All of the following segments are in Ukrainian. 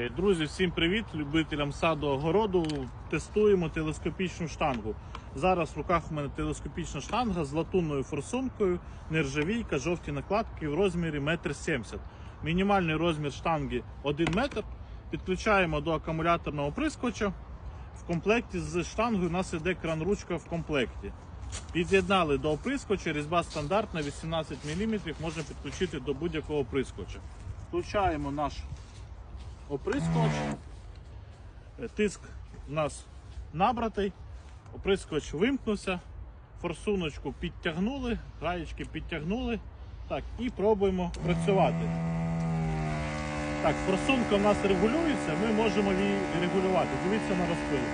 Е, Друзі, всім привіт! Любителям саду огороду. Тестуємо телескопічну штангу. Зараз в руках у мене телескопічна штанга з латунною форсункою, нержавійка, жовті накладки в розмірі 1,70 м. Мінімальний розмір штанги 1 метр. Підключаємо до акумуляторного оприскувача. В комплекті з штангою у нас іде кран-ручка в комплекті. Під'єднали до оприскувача, різьба стандартна 18 мм, можна підключити до будь-якого оприскувача. Включаємо наш оприскувач. Е, Тиск у нас набратий, оприскувач вимкнувся, форсуночку підтягнули, гаєчки підтягнули. Так, і пробуємо працювати. Так, форсунка у нас регулюється, ми можемо її регулювати. Дивіться на розпил.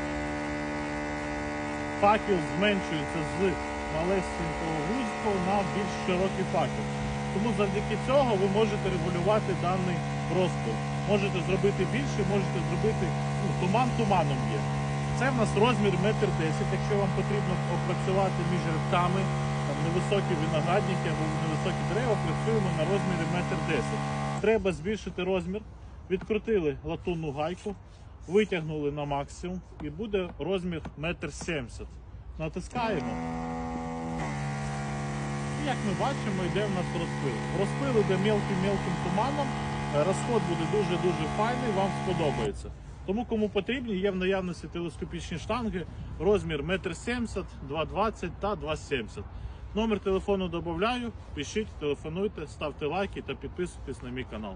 Факел зменшується з малесенького вузького на більш широкий факел. Тому завдяки цього ви можете регулювати даний розпил. Можете зробити більше, можете зробити ну, туман туманом є. Це в нас розмір 1,10 м. Якщо вам потрібно опрацювати між рядками, там невисокі виноградники або невисокі дерева, працюємо на розмірі 1,10 м. Треба збільшити розмір. Відкрутили латунну гайку, витягнули на максимум і буде розмір 1,70 м. Натискаємо. І як ми бачимо, йде в нас розпил. Розпил йде мелким-мелким туманом. Розход буде дуже-дуже файний, вам сподобається. Тому кому потрібні, є в наявності телескопічні штанги, розмір 1,70 м, 2,20 та 2,70 Номер телефону додаю, пишіть, телефонуйте, ставте лайки та підписуйтесь на мій канал.